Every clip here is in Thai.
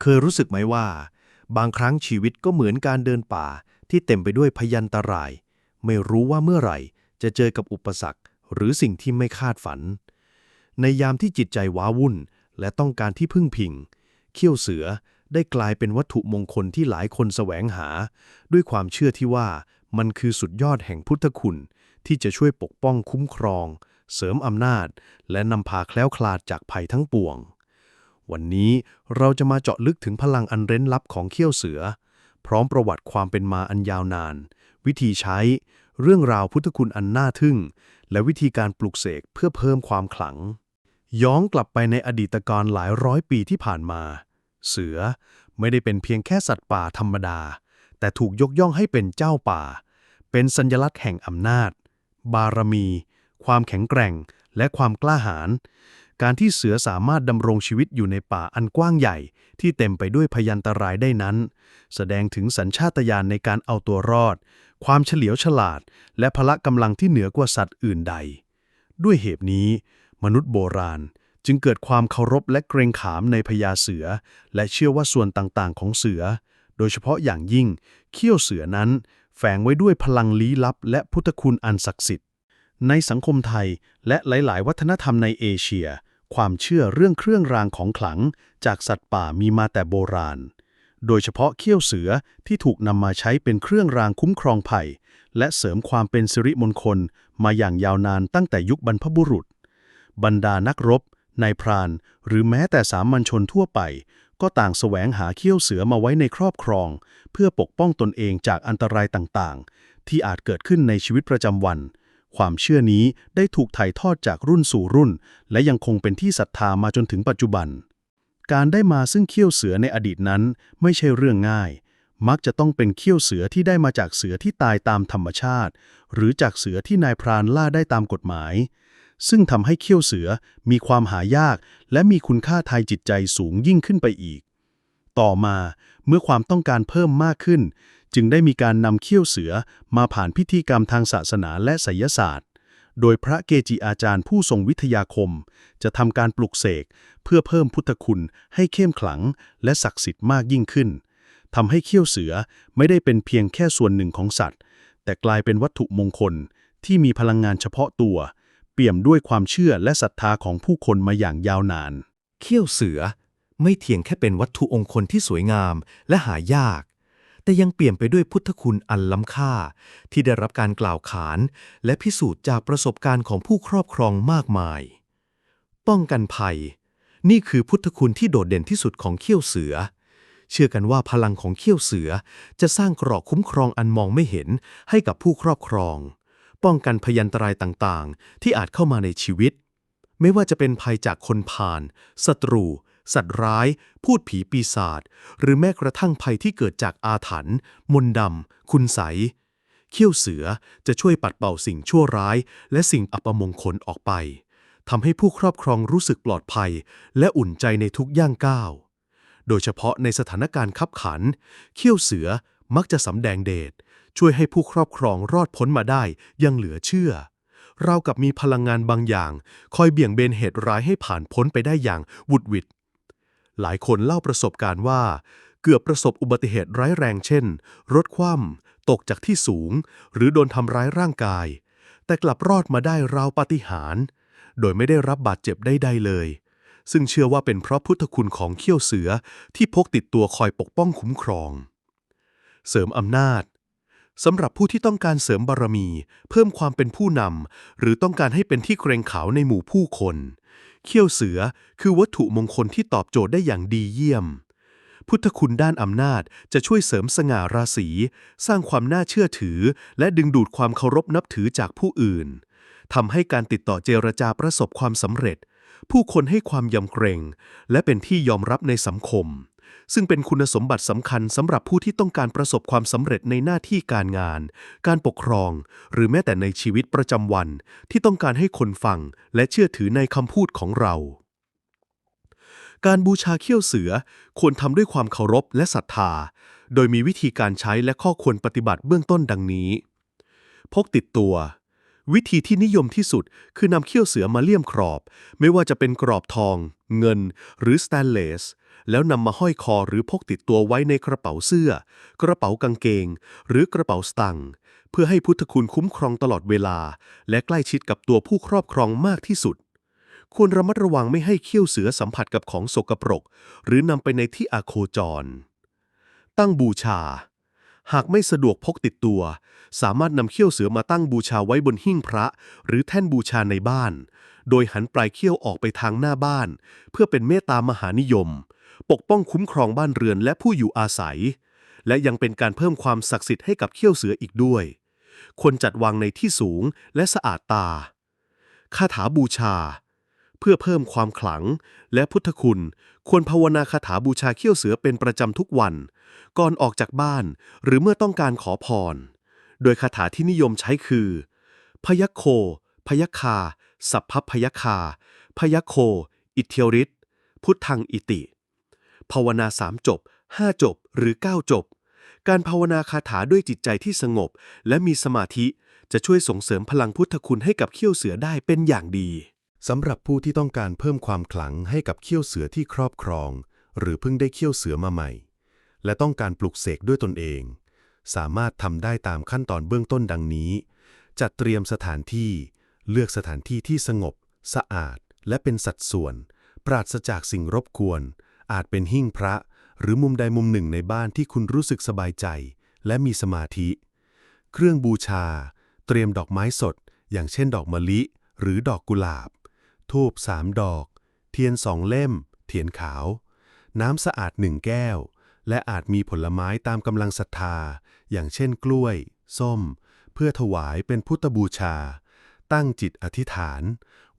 เคยรู้สึกไหมว่า บางครั้งชีวิตก็เหมือนการเดินป่าที่เต็มไปด้วยพยันตราย ไม่รู้ว่าเมื่อไหร่ จะเจอกับอุปสรรค หรือสิ่งที่ไม่คาดฝัน ในยามที่จิตใจว้าวุ่น และต้องการที่พึ่งพิง เขี้ยวเสือได้กลายเป็นวัตถุมงคลที่หลายคนแสวงหา ด้วยความเชื่อที่ว่ามันคือสุดยอดแห่งพุทธคุณ ที่จะช่วยปกป้องคุ้มครอง เสริมอำนาจ และนำพาแคล้วคลาดจากภัยทั้งปวง วันนี้เราจะมาเจาะลึกถึงพลังอันเร้นลับของเขี้ยวเสือ พร้อมประวัติความเป็นมาอันยาวนาน วิธีใช้ เรื่องราวพุทธคุณอันน่าทึ่ง และวิธีการปลุกเสกเพื่อเพิ่มความขลัง ย้อนกลับไปในอดีตการหลายร้อยปีที่ผ่านมา เสือไม่ได้เป็นเพียงแค่สัตว์ป่าธรรมดา แต่ถูกยกย่องให้เป็นเจ้าป่า เป็นสัญลักษณ์แห่งอำนาจ บารมี ความแข็งแกร่ง และความกล้าหาญ การที่เสือสามารถดำรงชีวิตอยู่ในป่าอันกว้างใหญ่ ที่เต็มไปด้วยพยันตรายได้นั้น แสดงถึงสัญชาตญาณในการเอาตัวรอด ความเฉลียวฉลาด และพละกำลังที่เหนือกว่าสัตว์อื่นใด ด้วยเหตุนี้ มนุษย์โบราณจึงเกิดความเคารพและเกรงขามในพญาเสือ และเชื่อว่าส่วนต่างๆ ของเสือ โดยเฉพาะอย่างยิ่ง เขี้ยวเสือนั้น แฝงไว้ด้วยพลังลี้ลับ และพุทธคุณอันศักดิ์สิทธิ์ในสังคมไทยและหลาย ๆ วัฒนธรรมในเอเชีย ความเชื่อเรื่องเครื่องรางของขลัง จากสัตว์ป่ามีมาแต่โบราณ โดยเฉพาะเขี้ยวเสือที่ถูกนำมาใช้เป็นเครื่องรางคุ้มครองภัย และเสริมความเป็นสิริมงคล มาอย่างยาวนานตั้งแต่ยุคบรรพบุรุษ บรรดานักรบนายพราน หรือแม้แต่สามัญชนทั่วไป ก็ต่างแสวงหาเขี้ยวเสือมาไว้ในครอบครอง เพื่อปกป้องตนเองจากอันตรายต่างๆ ที่อาจเกิดขึ้นในชีวิตประจำวัน ความเชื่อนี้ได้ถูกถ่ายทอดจากรุ่นสู่รุ่น และยังคงเป็นที่ศรัทธามาจนถึงปัจจุบัน การได้มาซึ่งเขี้ยวเสือในอดีตนั้นไม่ใช่เรื่องง่าย มักจะต้องเป็นเขี้ยวเสือที่ได้มาจากเสือที่ตายตามธรรมชาติ หรือจากเสือที่นายพรานล่าได้ตามกฎหมาย ซึ่งทำให้เขี้ยวเสือมีความหายาก และมีคุณค่าทางจิตใจสูงยิ่งขึ้นไปอีก ต่อมาเมื่อความต้องการเพิ่มมากขึ้น จึงได้มีการนำเขี้ยวเสือมาผ่านพิธีกรรมทางศาสนาและไสยศาสตร์ โดยพระเกจิอาจารย์ผู้ทรงวิทยาคม จะทำการปลุกเสก เพื่อเพิ่มพุทธคุณให้เข้มขลังและศักดิ์สิทธิ์มากยิ่งขึ้นทำให้เขี้ยวเสือไม่ได้เป็นเพียงแค่ส่วนหนึ่งของสัตว์ แต่กลายเป็นวัตถุมงคลที่มีพลังงานเฉพาะตัว เปี่ยมด้วยความเชื่อและศรัทธาของผู้คนมาอย่างยาวนาน เขี้ยวเสือไม่เพียงแค่เป็นวัตถุองคลที่สวยงามและหายาก แต่ยังเปี่ยมไปด้วยพุทธคุณอันล้ำค่า ที่ได้รับการกล่าวขาน และพิสูจน์จากประสบการณ์ของผู้ครอบครองมากมาย ป้องกันภัย นี่คือพุทธคุณที่โดดเด่นที่สุดของเขี้ยวเสือ เชื่อกันว่าพลังของเขี้ยวเสือจะสร้างเกราะคุ้มครองอันมองไม่เห็นให้กับผู้ครอบครอง ป้องกันพยันตรายต่างๆ ที่อาจเข้ามาในชีวิต ไม่ว่าจะเป็นภัยจากคนผ่านศัตรู สัตว์ร้าย พูดผีปีศาจ หรือแม้กระทั่งภัยที่เกิดจากอาถรรพ์ มนต์ดำ คุณไสเขี้ยวเสือจะช่วยปัดเป่าสิ่งชั่วร้าย และสิ่งอัปมงคลออกไป ทำให้ผู้ครอบครองรู้สึกปลอดภัย และอุ่นใจในทุกย่างก้าว โดยเฉพาะในสถานการณ์ขับขัน เขี้ยวเสือมักจะสำแดงเดช ช่วยให้ผู้ครอบครองรอดพ้นมาได้ยังเหลือเชื่อเรากับมีพลังงานบางอย่าง คอยเบี่ยงเบนเหตุร้ายให้ผ่านพ้นไปได้อย่างวุดวิด หลายคนเล่าประสบการณ์ว่า เกือบประสบอุบัติเหตุร้ายแรงเช่น รถคว่ำตกจากที่สูง หรือโดนทำร้ายร่างกาย แต่กลับรอดมาได้ราวปาฏิหาริย์โดยไม่ได้รับบาดเจ็บใดๆเลย ซึ่งเชื่อว่าเป็นเพราะพุทธคุณของเขี้ยวเสือที่พกติดตัวคอยปกป้องคุ้มครอง เสริมอำนาจสำหรับผู้ที่ต้องการเสริมบารมี เพิ่มความเป็นผู้นำหรือต้องการให้เป็นที่เกรงขาวในหมู่ผู้คน เขี้ยวเสือคือวัตถุมงคลที่ตอบโจทย์ได้อย่างดีเยี่ยม พุทธคุณด้านอำนาจจะช่วยเสริมสง่าราศี สร้างความน่าเชื่อถือ และดึงดูดความเคารพนับถือจากผู้อื่นทำให้การติดต่อเจรจาประสบความสำเร็จ ผู้คนให้ความยำเกรง และเป็นที่ยอมรับในสังคม ซึ่งเป็นคุณสมบัติสำคัญสำหรับผู้ที่ต้องการประสบความสำเร็จในหน้าที่การงาน การปกครอง หรือแม้แต่ในชีวิตประจำวัน ที่ต้องการให้คนฟังและเชื่อถือในคำพูดของเรา การบูชาเขี้ยวเสือควรทำด้วยความเคารพและศรัทธา โดยมีวิธีการใช้และข้อควรปฏิบัติเบื้องต้นดังนี้ พกติดตัว วิธีที่นิยมที่สุดคือนำเขี้ยวเสือมาเลี่ยมกรอบ ไม่ว่าจะเป็นกรอบทอง เงิน หรือสแตนเลส แล้วนำมาห้อยคอหรือพกติดตัวไว้ในกระเป๋าเสื้อ กระเป๋ากางเกง หรือกระเป๋าสตางค์เพื่อให้พุทธคุณคุ้มครองตลอดเวลา และใกล้ชิดกับตัวผู้ครอบครองมากที่สุด ควรระมัดระวังไม่ให้เขี้ยวเสือสัมผัสกับของสกปรก หรือนำไปในที่อาโคจร ตั้งบูชา หากไม่สะดวกพกติดตัว สามารถนำเขี้ยวเสือมาตั้งบูชาไว้บนหิ้งพระ หรือแท่นบูชาในบ้าน โดยหันปลายเขี้ยวออกไปทางหน้าบ้าน เพื่อเป็นเมตตามหานิยม ปกป้องคุ้มครองบ้านเรือนและผู้อยู่อาศัย และยังเป็นการเพิ่มความศักดิ์สิทธิ์ให้กับเขี้ยวเสืออีกด้วย ควรจัดวางในที่สูงและสะอาดตาคาถาบูชา เพื่อเพิ่มความขลัง และพุทธคุณ ควรภาวนาคาถาบูชาเขี้ยวเสือเป็นประจำทุกวัน ก่อนออกจากบ้าน หรือเมื่อต้องการขอพร โดยคาถาที่นิยมใช้คือ พยัคโค พยัคคา สัพพพยัคคา พยัคโค อิทเทวริตพุทธังอิติ ภาวนาสามจบห้าจบ หรือเก้าจบ การภาวนาคาถาด้วยจิตใจที่สงบ และมีสมาธิจะช่วยส่งเสริมพลังพุทธคุณให้กับเขี้ยวเสือได้เป็นอย่างดี สำหรับผู้ที่ต้องการเพิ่มความขลังให้กับเขี้ยวเสือที่ครอบครอง หรือเพิ่งได้เขี้ยวเสือมาใหม่ และต้องการปลุกเสกด้วยตนเอง สามารถทำได้ตามขั้นตอนเบื้องต้นดังนี้ จัดเตรียมสถานที่ เลือกสถานที่ที่สงบ สะอาด และเป็นสัดส่วน ปราศจากสิ่งรบกวน อาจเป็นหิ้งพระ หรือมุมใดมุมหนึ่งในบ้านที่คุณรู้สึกสบายใจ และมีสมาธิ เครื่องบูชา เตรียมดอกไม้สด อย่างเช่น ดอกมะลิ หรือดอกกุหลาบ ทูบสามดอก เทียนสองเล่ม เทียนขาว น้ำสะอาดหนึ่งแก้ว และอาจมีผลไม้ตามกำลังศรัทธา อย่างเช่นกล้วย ส้ม เพื่อถวายเป็นพุทธบูชา ตั้งจิตอธิษฐาน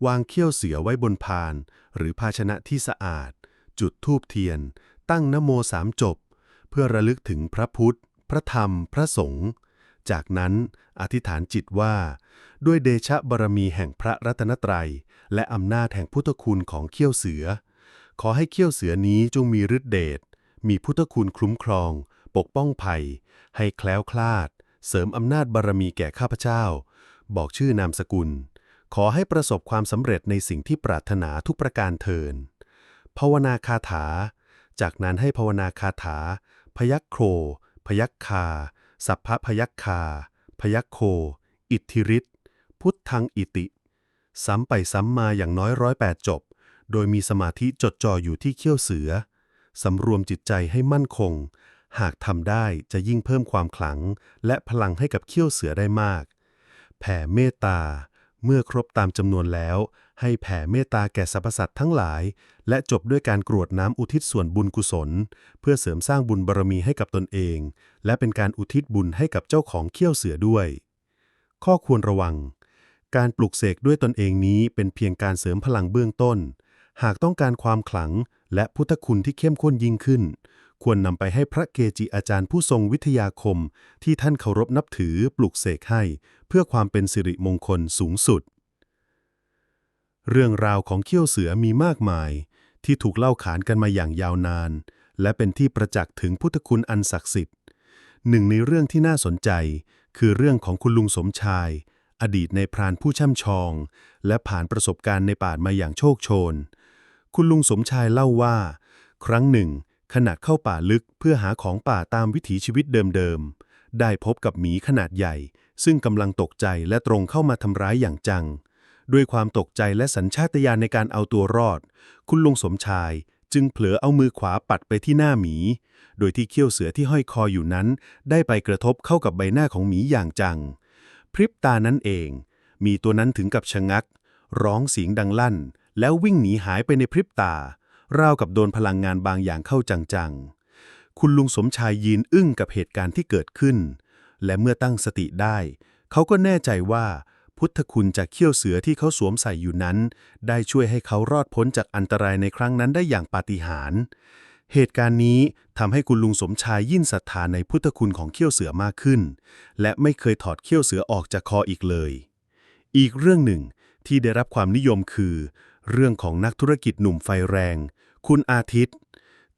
วางเขี้ยวเสือไว้บนพาน หรือภาชนะที่สะอาด จุดธูปเทียน ตั้งนโมสามจบ เพื่อระลึกถึงพระพุทธ พระธรรม พระสงฆ์ จากนั้นอธิษฐานจิตว่า ด้วยเดชะบารมีแห่งพระรัตนตรัย และอำนาจแห่งพุทธคุณของเขี้ยวเสือ ขอให้เขี้ยวเสือนี้จงมีฤทธิเดชมีพุทธคุณคุ้มครอง ปกป้องภัย ให้แคล้วคลาด เสริมอำนาจบารมีแก่ข้าพเจ้า บอกชื่อนามสกุล ขอให้ประสบความสำเร็จในสิ่งที่ปรารถนาทุกประการเทินภาวนาคาถา จากนั้นให้ภาวนาคาถา พยัคโคร พยัคคา สัพพพยัคคา พยัคโค อิทธิฤทธิพุทธังอิติ ซ้ำไปซ้ำมาอย่างน้อยร้อยแปดจบ โดยมีสมาธิจดจ่ออยู่ที่เขี้ยวเสือ สำรวมจิตใจให้มั่นคง หากทำได้จะยิ่งเพิ่มความขลัง และพลังให้กับเขี้ยวเสือได้มาก แผ่เมตตา เมื่อครบตามจำนวนแล้ว ให้แผ่เมตตาแก่สรรพสัตว์ทั้งหลาย และจบด้วยการกรวดน้ำอุทิศส่วนบุญกุศล เพื่อเสริมสร้างบุญบารมีให้กับตนเอง และเป็นการอุทิศบุญให้กับเจ้าของเขี้ยวเสือด้วย ข้อควรระวัง การปลุกเสกด้วยตนเองนี้เป็นเพียงการเสริมพลังเบื้องต้น หากต้องการความขลังและพุทธคุณที่เข้มข้นยิ่งขึ้น ควรนำไปให้พระเกจิอาจารย์ผู้ทรงวิทยาคม ที่ท่านเคารพนับถือปลุกเสกให้ เพื่อความเป็นสิริมงคลสูงสุด เรื่องราวของเขี้ยวเสือมีมากมาย ที่ถูกเล่าขานกันมาอย่างยาวนาน และเป็นที่ประจักษ์ถึงพุทธคุณอันศักดิ์สิทธิ์ หนึ่งในเรื่องที่น่าสนใจ คือเรื่องของคุณลุงสมชาย อดีตในพรานผู้ช่ำชอง และผ่านประสบการณ์ในป่ามาอย่างโชคโชน คุณลุงสมชายเล่าว่า ครั้งหนึ่ง ขณะเข้าป่าลึกเพื่อหาของป่าตามวิถีชีวิตเดิมๆได้พบกับหมีขนาดใหญ่ ซึ่งกำลังตกใจและตรงเข้ามาทำร้ายอย่างจัง ด้วยความตกใจและสัญชาตญาณในการเอาตัวรอด คุณลุงสมชายจึงเผลอเอามือขวาปัดไปที่หน้าหมี โดยที่เขี้ยวเสือที่ห้อยคออยู่นั้น ได้ไปกระทบเข้ากับใบหน้าของหมีอย่างจัง พริบตานั้นเอง มีตัวนั้นถึงกับชะงัก ร้องเสียงดังลั่น แล้ววิ่งหนีหายไปในพริบตา ราวกับโดนพลังงานบางอย่างเข้าจังๆ คุณลุงสมชายยืนอึ้งกับเหตุการณ์ที่เกิดขึ้น และเมื่อตั้งสติได้ เขาก็แน่ใจว่า พุทธคุณจากเขี้ยวเสือที่เขาสวมใส่อยู่นั้น ได้ช่วยให้เขารอดพ้นจากอันตรายในครั้งนั้นได้อย่างปาฏิหาริย์เหตุการณ์นี้ทำให้คุณลุงสมชายยิ่งศรัทธาในพุทธคุณของเขี้ยวเสือมากขึ้น และไม่เคยถอดเขี้ยวเสือออกจากคออีกเลย อีกเรื่องหนึ่งที่ได้รับความนิยมคือ เรื่องของนักธุรกิจหนุ่มไฟแรง คุณอาทิตย์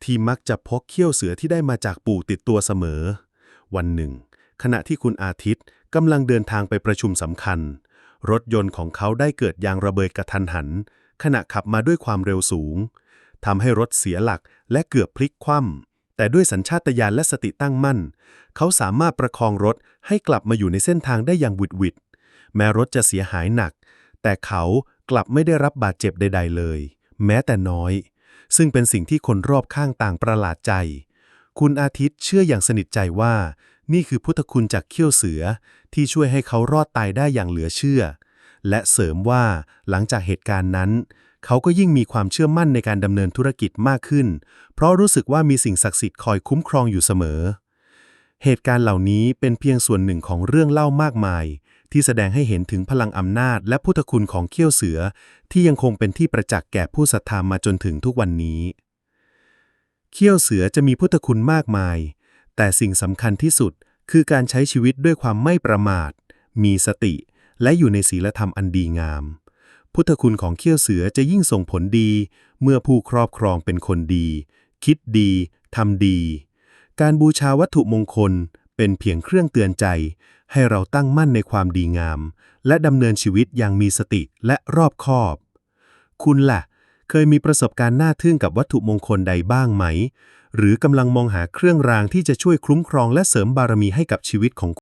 ที่มักจะพกเขี้ยวเสือที่ได้มาจากปู่ติดตัวเสมอ วันหนึ่ง ขณะที่คุณอาทิตย์กำลังเดินทางไปประชุมสำคัญ รถยนต์ของเขาได้เกิดยางระเบิดกระทันหัน ขณะขับมาด้วยความเร็วสูงทำให้รถเสียหลักและเกือบพลิกคว่ำแต่ด้วยสัญชาตญาณและสติตั้งมั่น เขาสามารถประคองรถให้กลับมาอยู่ในเส้นทางได้อย่างวุดวิดแม้รถจะเสียหายหนัก แต่เขากลับไม่ได้รับบาดเจ็บใด ๆ เลย แม้แต่น้อย ซึ่งเป็นสิ่งที่คนรอบข้างต่างประหลาดใจ คุณอาทิตย์เชื่ออย่างสนิทใจว่า นี่คือพุทธคุณจากเขี้ยวเสือที่ช่วยให้เขารอดตายได้อย่างเหลือเชื่อ และเสริมว่าหลังจากเหตุการณ์นั้น เขาก็ยิ่งมีความเชื่อมั่นในการดำเนินธุรกิจมากขึ้น เพราะรู้สึกว่ามีสิ่งศักดิ์สิทธิ์คอยคุ้มครองอยู่เสมอ เหตุการณ์เหล่านี้เป็นเพียงส่วนหนึ่งของเรื่องเล่ามากมาย ที่แสดงให้เห็นถึงพลังอำนาจ และพุทธคุณของเขี้ยวเสือ ที่ยังคงเป็นที่ประจักษ์แก่ผู้ศรัทธามาจนถึงทุกวันนี้ เขี้ยวเสือจะมีพุทธคุณมากมาย แต่สิ่งสำคัญที่สุดคือการใช้ชีวิตด้วยความไม่ประมาท มีสติ และอยู่ในศีลธรรมอันดีงาม พุทธคุณของเขี้ยวเสือจะยิ่งส่งผลดี เมื่อผู้ครอบครองเป็นคนดี คิดดีทำดี การบูชาวัตถุมงคลเป็นเพียงเครื่องเตือนใจ ให้เราตั้งมั่นในความดีงาม และดำเนินชีวิตอย่างมีสติและรอบคอบ คุณล่ะ เคยมีประสบการณ์น่าทึ่งกับวัตถุมงคลใดบ้างไหม หรือกำลังมองหาเครื่องรางที่จะช่วยคุ้มครองและเสริมบารมีให้กับชีวิตของ